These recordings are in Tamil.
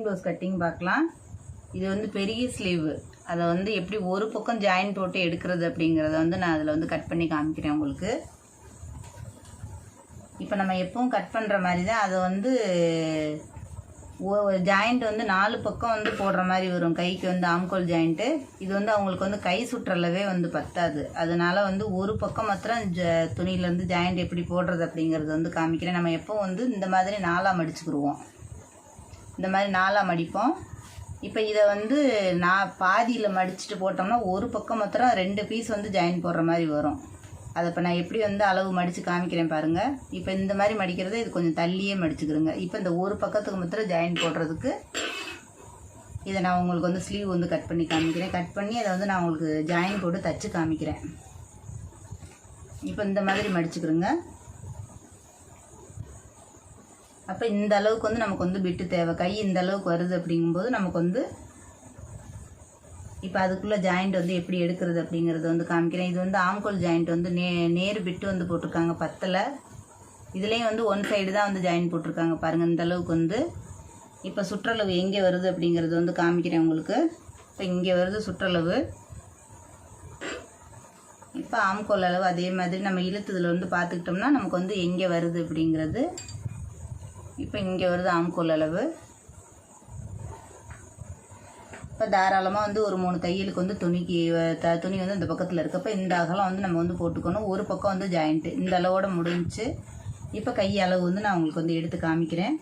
ரன்னிங் ப்ளவுஸ் கட்டிங் பார்க்கலாம். இது வந்து பெரிய ஸ்லீவு அதை வந்து எப்படி ஒரு பக்கம் ஜாயின் போட்டு எடுக்கிறது அப்படிங்கிறத வந்து நான் அதில் வந்து கட் பண்ணி காமிக்கிறேன் உங்களுக்கு. இப்போ நம்ம எப்பவும் கட் பண்ணுற மாதிரி தான் அதை வந்து ஜாயிண்ட் வந்து நாலு பக்கம் வந்து போடுற மாதிரி வரும். கைக்கு வந்து ஆம்கோல் ஜாயிண்ட்டு இது வந்து அவங்களுக்கு வந்து கை சுற்றளவே வந்து பத்தாது. அதனால வந்து ஒரு பக்கம் மாத்திரம் ஜ துணியிலேருந்து ஜாயிண்ட் எப்படி போடுறது அப்படிங்கிறது வந்து காமிக்கிறேன். நம்ம எப்போ வந்து இந்த மாதிரி நாளாக மடிச்சுக்கிடுவோம் இந்த மாதிரி நாலாக மடிப்போம். இப்போ இதை வந்து நான் பாதியில் மடிச்சுட்டு போட்டோம்னா ஒரு பக்கம் மாத்திரம் ரெண்டு பீஸ் வந்து ஜாயின் போடுற மாதிரி வரும். அதை இப்போ நான் எப்படி வந்து அளவு மடித்து காமிக்கிறேன் பாருங்கள் இப்போ இந்த மாதிரி மடிக்கிறது இது கொஞ்சம் தள்ளியே மடிச்சுக்கிறோங்க இப்போ இந்த ஒரு பக்கத்துக்கு மாத்திரம் ஜாயின் போடுறதுக்கு இதை நான் உங்களுக்கு வந்து ஸ்லீவ் வந்து கட் பண்ணி காமிக்கிறேன். கட் பண்ணி அதை வந்து நான் உங்களுக்கு ஜாயின் போட்டு தச்சு காமிக்கிறேன். இப்போ இந்த மாதிரி மடிச்சுக்கிறோங்க அப்போ இந்த அளவுக்கு வந்து நமக்கு வந்து பிட்டு தேவை. கை இந்த அளவுக்கு வருது அப்படிங்கும்போது நமக்கு வந்து இப்போ அதுக்குள்ளே ஜாயிண்ட் வந்து எப்படி எடுக்கிறது அப்படிங்கிறத வந்து காமிக்கிறேன். இது வந்து ஆம்கோல் ஜாயிண்ட் வந்து நே நேர் பிட்டு வந்து போட்டிருக்காங்க பத்தில். இதுலேயும் வந்து ஒன் சைடு தான் வந்து ஜாயின் போட்டிருக்காங்க பாருங்கள் இந்த அளவுக்கு வந்து இப்போ சுற்றளவு எங்கே வருது அப்படிங்கிறது வந்து காமிக்கிறேன் உங்களுக்கு. இப்போ இங்கே வருது சுற்றளவு. இப்போ ஆம்கோல் அளவு அதே மாதிரி நம்ம இழுத்ததில் வந்து பார்த்துக்கிட்டோம்னா நமக்கு வந்து எங்கே வருது அப்படிங்கிறது இப்போ இங்கே வருது ஆம்கோல் அளவு. இப்போ தாராளமாக வந்து ஒரு மூணு தையலுக்கு வந்து துணிக்கு த துணி வந்து இந்த பக்கத்தில் இருக்கப்போ இந்த அகலம் வந்து நம்ம வந்து போட்டுக்கணும். ஒரு பக்கம் வந்து ஜாயிண்ட்டு இந்த அளவோட முடிஞ்சுச்சு இப்போ கை அளவு வந்து நான் உங்களுக்கு வந்து எடுத்து காமிக்கிறேன்.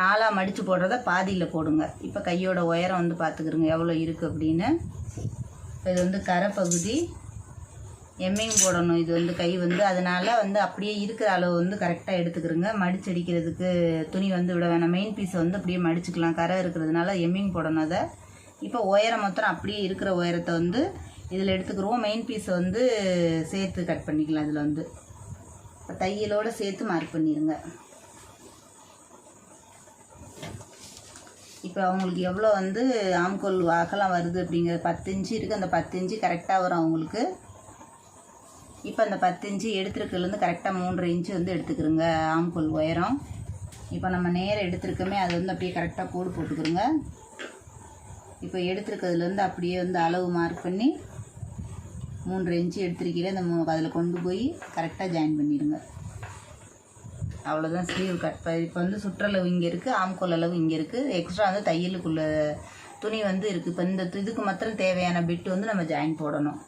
நாலாக மடித்து போடுறத பாதியில் போடுங்க. இப்போ கையோட உயரம் வந்து பார்த்துக்கிறோங்க எவ்வளோ இருக்குது அப்படின்னு. இப்போ இது வந்து கரை பகுதி எம்மிங் போடணும். இது வந்து கை வந்து அதனால் வந்து அப்படியே இருக்கிற அளவு வந்து கரெக்டாக எடுத்துக்கிறோங்க. மடிச்சு அடிக்கிறதுக்கு துணி வந்து விட வேணாம். மெயின் பீஸை வந்து அப்படியே மடிச்சுக்கலாம். கரை இருக்கிறதுனால எம்மிங் போடணும் அதை. இப்போ உயரம் மொத்தம் அப்படியே இருக்கிற உயரத்தை வந்து இதில் எடுத்துக்கிறோம் மெயின் பீஸை வந்து சேர்த்து கட் பண்ணிக்கலாம் இதில் வந்து. இப்போ தையலோடு சேர்த்து மார்க் பண்ணிடுங்க இப்போ அவங்களுக்கு எவ்வளோ வந்து ஆம்கோல் அகலம் வருது அப்படிங்கிற பத்து இன்ச்சு இருக்குது அந்த பத்து இன்ச்சு கரெக்டாக வரும் அவங்களுக்கு. இப்போ அந்த பத்து இன்ச்சு எடுத்துருக்கிறதுலேருந்து கரெக்டாக மூன்று இன்ச்சு வந்து எடுத்துக்கிறோங்க. ஆம்கோல் உயரம். இப்போ நம்ம நேரம் எடுத்துருக்கோமே அது வந்து அப்படியே கரெக்டாக கோடு போட்டுக்கிறோங்க. இப்போ எடுத்துருக்கிறதுலேருந்து அப்படியே வந்து அளவு மார்க் பண்ணி மூன்று இன்ச்சு எடுத்துருக்கீங்க அந்த மூ அதில் கொண்டு போய் கரெக்டாக ஜாயின் பண்ணிடுங்க. அவ்வளோதான் ஸ்லீவ் கட் ப இப்போ வந்து சுற்றளவு இங்கே இருக்குது ஆம்கோல் அளவு இங்கே இருக்குது எக்ஸ்ட்ரா வந்து தையலுக்குள்ள துணி வந்து இருக்குது இப்போ இந்த இதுக்கு மாத்திரம் தேவையான பிட்டு வந்து நம்ம ஜாயின் போடணும்.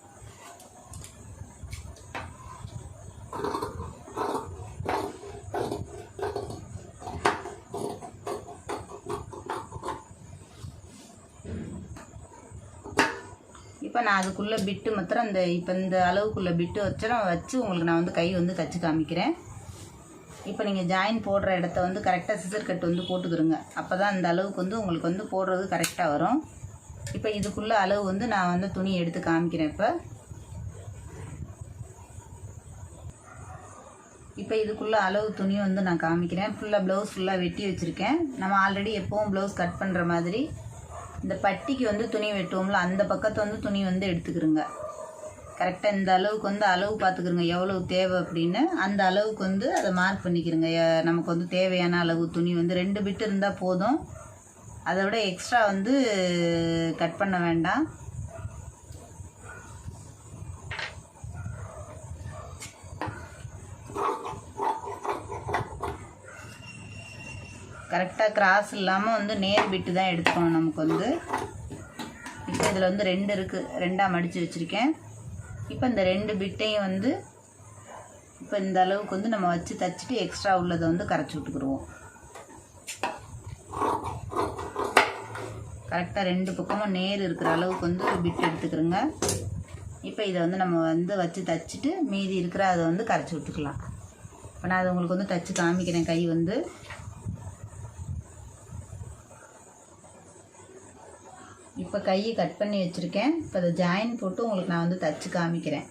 இப்போ நான் அதுக்குள்ளே பிட்டு மாத்திரம் அந்த இப்போ இந்த அளவுக்குள்ளே பிட்டு வச்சு நான் வச்சு உங்களுக்கு நான் வந்து கை வந்து தச்சு காமிக்கிறேன். இப்போ நீங்கள் ஜாயின் போடுற இடத்த வந்து கரெக்டாக சிசர் கட் வந்து போட்டுக்கிறோங்க அப்போ தான் அந்த அளவுக்கு வந்து உங்களுக்கு வந்து போடுறது கரெக்டாக வரும். இப்போ இதுக்குள்ளே அளவு வந்து நான் வந்து துணி எடுத்து காமிக்கிறேன் இப்போ. இப்போ இதுக்குள்ளே அளவு துணி வந்து நான் காமிக்கிறேன். ஃபுல்லாக ப்ளவுஸ் ஃபுல்லாக வெட்டி வச்சுருக்கேன். நம்ம ஆல்ரெடி எப்போவும் ப்ளவுஸ் கட் பண்ணுற மாதிரி. இந்த பட்டிக்கு வந்து துணி வெட்டுவோம்ல அந்த பக்கத்தை வந்து துணி வந்து எடுத்துக்கிறோங்க கரெக்டாக இந்த அளவுக்கு வந்து அளவு பார்த்துக்கிறோங்க எவ்வளவு தேவை அப்படின்னு. அந்த அளவுக்கு வந்து அதை மார்க் பண்ணிக்கிறோங்க நமக்கு வந்து தேவையான அளவு துணி வந்து ரெண்டு பிட்டு இருந்தால் போதும். அதை விட எக்ஸ்ட்ரா வந்து கட் பண்ண வேண்டாம். கரெக்டாக கிராஸ் இல்லாமல் வந்து நேர் பிட்டு தான் எடுத்துக்கணும் நமக்கு வந்து. இப்போ இதில் வந்து ரெண்டு இருக்குது ரெண்டாக மடித்து வச்சுருக்கேன். இப்போ இந்த ரெண்டு பிட்டையும் வந்து இப்போ இந்த அளவுக்கு வந்து நம்ம வச்சு தச்சுட்டு எக்ஸ்ட்ரா உள்ளதை வந்து கரைச்சி விட்டுக்குருவோம் கரெக்டாக ரெண்டு பக்கமும் நேர் இருக்கிற அளவுக்கு வந்து பிட் எடுத்துக்கிறோங்க. இப்போ இதை வந்து நம்ம வந்து வச்சு தச்சுட்டு மீதி இருக்கிற அதை வந்து கரைச்சி விட்டுக்கலாம். இப்போ நான் அதை உங்களுக்கு வந்து தச்சு காமிக்கிறேன். கை வந்து இப்போ கையை கட் பண்ணி வச்சுருக்கேன். இப்போ அதை ஜாயின் போட்டு உங்களுக்கு நான் வந்து தச்சு காமிக்கிறேன்.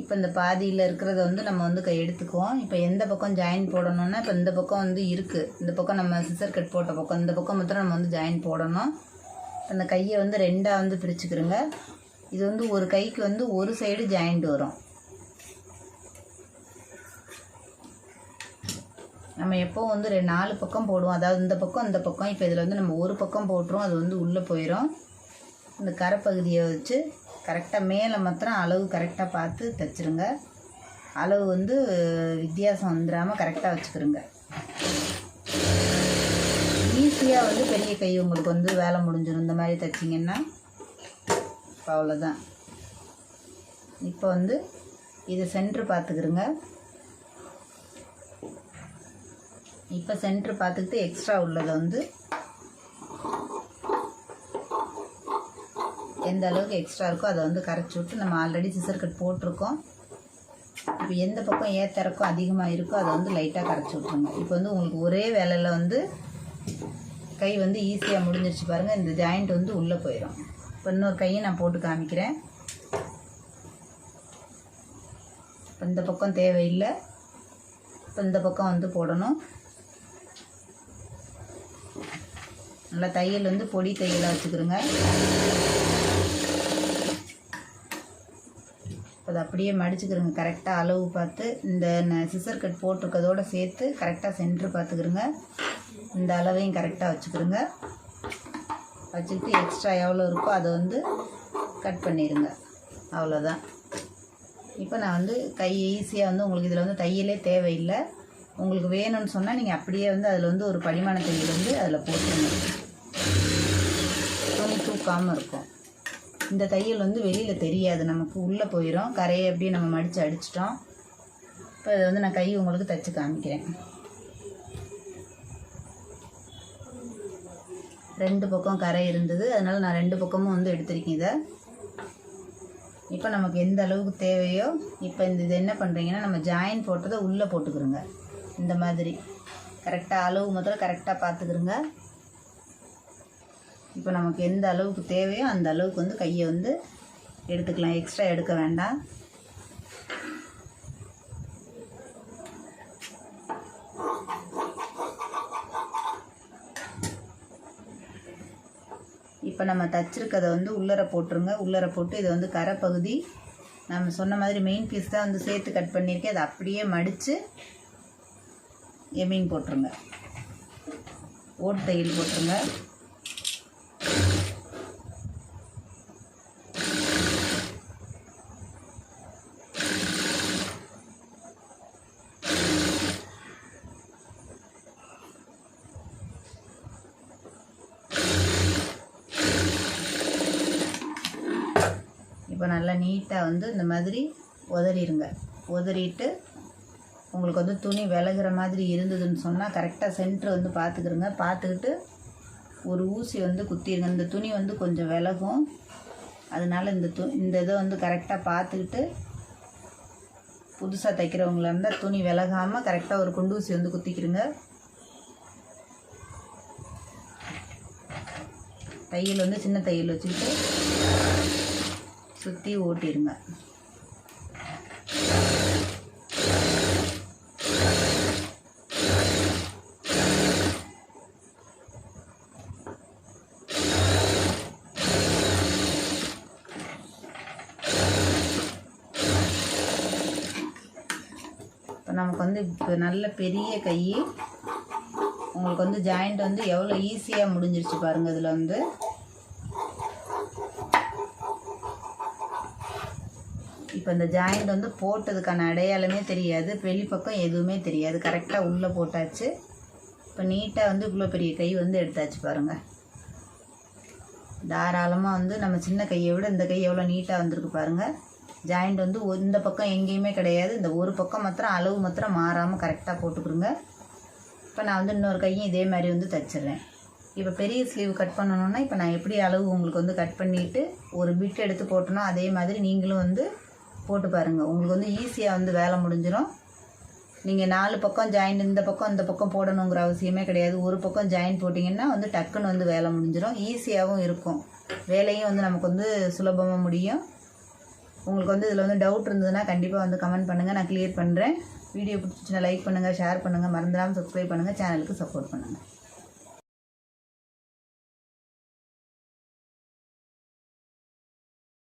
இப்போ இந்த பாதியில் இருக்கிறத வந்து நம்ம வந்து கை எடுத்துக்குவோம். இப்போ எந்த பக்கம் ஜாயின் போடணும்னா இப்போ இந்த பக்கம் வந்து இருக்குது இந்த பக்கம் நம்ம சிசர் கட் போட்ட பக்கம். இந்த பக்கம் மாத்திரம் நம்ம வந்து ஜாயின் போடணும். அந்த கையை வந்து ரெண்டாக வந்து பிரிச்சுக்கிறோங்க இது வந்து ஒரு கைக்கு வந்து ஒரு சைடு ஜாயிண்ட் வரும். நம்ம எப்போவும் வந்து ரெண்டு நாலு பக்கம் போடுவோம். அதாவது இந்த பக்கம் இந்த பக்கம். இப்போ இதில் வந்து நம்ம ஒரு பக்கம் போட்டுரும். அது வந்து உள்ளே போயிடும் இந்த கரைப்பகுதியை வச்சு கரெக்டாக மேலே மாத்திரம் அளவு கரெக்டாக பார்த்து தைச்சிருங்க. அளவு வந்து வித்தியாசம் வந்துடாமல் கரெக்டாக வச்சுக்கிறோங்க ஈஸியாக வந்து பெரிய கை உங்களுக்கு வந்து வேலை முடிஞ்சிடும் இந்த மாதிரி தைச்சிங்கன்னா இப்போ அவ்வளோதான் இப்போ வந்து இது சென்ட்ரு பார்த்துக்கிறோங்க இப்போ சென்ட்ரு பார்த்துக்கிட்டு எக்ஸ்ட்ரா உள்ளதை வந்து எந்த அளவுக்கு எக்ஸ்ட்ரா இருக்கோ அதை வந்து கரைச்சி விட்டு நம்ம ஆல்ரெடி சிசர் கட் போட்டிருக்கோம். இப்போ எந்த பக்கம் ஏத்திறக்கம் அதிகமாக இருக்கோ அதை வந்து லைட்டாக கரைச்சி விட்ருங்க இப்போ வந்து உங்களுக்கு ஒரே வேலையில் வந்து கை வந்து ஈஸியாக முடிஞ்சிருச்சு பாருங்கள் இந்த ஜாயிண்ட் வந்து உள்ளே போயிடும் இப்போ இன்னொரு கையை நான் போட்டு காமிக்கிறேன். இப்போ இந்த பக்கம் தேவையில்லை. இப்போ இந்த பக்கம் வந்து போடணும். நல்லா தையல் வந்து பொடி தையலாக வச்சுக்கிறோங்க. இப்போ அதை அப்படியே மடிச்சுக்கிறோங்க. கரெக்டாக அளவு பார்த்து இந்த சிசர் கட் போட்டிருக்கதோடு சேர்த்து கரெக்டாக சென்ட்ரு பார்த்துக்கிறோங்க. இந்த அளவையும் கரெக்டாக வச்சுக்கிறோங்க. வச்சுக்கிட்டு எக்ஸ்ட்ரா எவ்வளோ இருக்கோ அதை வந்து கட் பண்ணிடுங்க. அவ்வளோதான் இப்போ நான் வந்து கை ஈஸியாக வந்து உங்களுக்கு இதில் வந்து தையலே தேவையில்லை. உங்களுக்கு வேணும்னு சொன்னால் நீங்கள் அப்படியே வந்து அதில் வந்து ஒரு படிமான தையல் வந்து அதில் போட்டுருங்க. துணி இருக்கும். இந்த தையல் வந்து வெளியில் தெரியாது. நமக்கு உள்ளே போயிடும் கரையை அப்படியே நம்ம மடித்து அடிச்சிட்டோம். இப்போ இதை வந்து நான் கை உங்களுக்கு தைச்சு காமிக்கிறேன். ரெண்டு பக்கம் கரை இருந்தது. அதனால் நான் ரெண்டு பக்கமும் வந்து எடுத்திருக்கேன் இதை. இப்போ நமக்கு எந்த அளவுக்கு தேவையோ இப்போ இந்த இது என்ன பண்ணுறீங்கன்னா நம்ம ஜாயின் போட்டதை உள்ளே போட்டுக்கிறோங்க. இந்த மாதிரி. கரெக்டாக அளவு முதல்ல கரெக்டாக பார்த்துக்கிறோங்க. இப்போ நமக்கு எந்த அளவுக்கு தேவையோ அந்த அளவுக்கு வந்து கையை வந்து எடுத்துக்கலாம். எக்ஸ்ட்ரா எடுக்க வேண்டாம். இப்போ நம்ம தச்சிருக்கதை வந்து உள்ளர போட்டுருங்க. உள்ளர போட்டு இதை வந்து கரை பகுதி நம்ம சொன்ன மாதிரி மெயின் பீஸ் தான் வந்து சேர்த்து கட் பண்ணியிருக்கேன். அதை அப்படியே மடித்து எமீன் போட்டுருங்க. ஓட்டு தையல் போட்டுருங்க. இப்போ நல்லா நீட்டாக வந்து இந்த மாதிரி உதறிடுங்க உதறிட்டு உங்களுக்கு வந்து துணி விலகிற மாதிரி இருந்ததுன்னு சொன்னால் கரெக்டாக சென்ட்ரு வந்து பார்த்துக்கிறங்க பார்த்துக்கிட்டு ஒரு ஊசி வந்து குத்திடுங்க இந்த துணி வந்து கொஞ்சம் விலகும். அதனால இந்த து இந்த இதை வந்து கரெக்டாக பார்த்துக்கிட்டு புதுசாக தைக்கிறவங்களா இருந்தால் துணி விலகாமல் கரெக்டாக ஒரு குண்டு ஊசி வந்து குத்திக்கிறங்க தையல் வந்து சின்ன தையல் வச்சுக்கிட்டு சுற்றி ஓட்டிடுங்க இப்போ நமக்கு வந்து இப்போ நல்ல பெரிய கை. உங்களுக்கு வந்து ஜாயிண்ட் வந்து எவ்வளோ ஈஸியாக முடிஞ்சிருச்சு பாருங்கள் இதில் வந்து. இப்போ இந்த ஜாயிண்ட் வந்து போட்டதுக்கான அடையாளமே தெரியாது. வெளிப்பக்கம் எதுவுமே தெரியாது. கரெக்டாக உள்ளே போட்டாச்சு. இப்போ நீட்டாக வந்து இவ்வளோ பெரிய கை வந்து எடுத்தாச்சு பாருங்கள் தாராளமாக வந்து நம்ம சின்ன கையை விட இந்த கை எவ்வளோ நீட்டாக வந்திருக்கு பாருங்கள் ஜாயிண்ட் வந்து இந்த பக்கம் எங்கேயுமே கிடையாது. இந்த ஒரு பக்கம் மாத்திரம் அளவு மாத்திரம் மாறாமல் கரெக்டாக போட்டுக்கிறோங்க இப்போ நான் வந்து இன்னொரு கையும் இதே மாதிரி வந்து தைச்சிடுறேன். இப்போ பெரிய ஸ்லீவ் கட் பண்ணணுன்னா இப்போ நான் எப்படி அளவு உங்களுக்கு வந்து கட் பண்ணிவிட்டு ஒரு பிட் எடுத்து போட்டோன்னா அதே மாதிரி நீங்களும் வந்து போட்டு பாருங்கள் உங்களுக்கு வந்து ஈஸியாக வந்து வேலை முடிஞ்சிடும் நீங்கள் நாலு பக்கம் ஜாயின் இந்த பக்கம் இந்த பக்கம் போடணுங்கிற அவசியமே கிடையாது. ஒரு பக்கம் ஜாயின் போட்டிங்கன்னா வந்து டக்குன்னு வந்து வேலை முடிஞ்சிடும் ஈஸியாகவும் இருக்கும். வேலையும் வந்து நமக்கு வந்து சுலபமாக முடியும். உங்களுக்கு வந்து இதில் வந்து டவுட் இருந்ததுன்னா கண்டிப்பாக வந்து கமெண்ட் பண்ணுங்கள் நான் க்ளியர் பண்ணுறேன் வீடியோ பிடிச்சிச்சுன்னா லைக் பண்ணுங்கள் ஷேர் பண்ணுங்கள் மறந்துடாமல் சப்ஸ்கிரைப் பண்ணுங்கள் சேனலுக்கு சப்போர்ட் பண்ணுங்கள்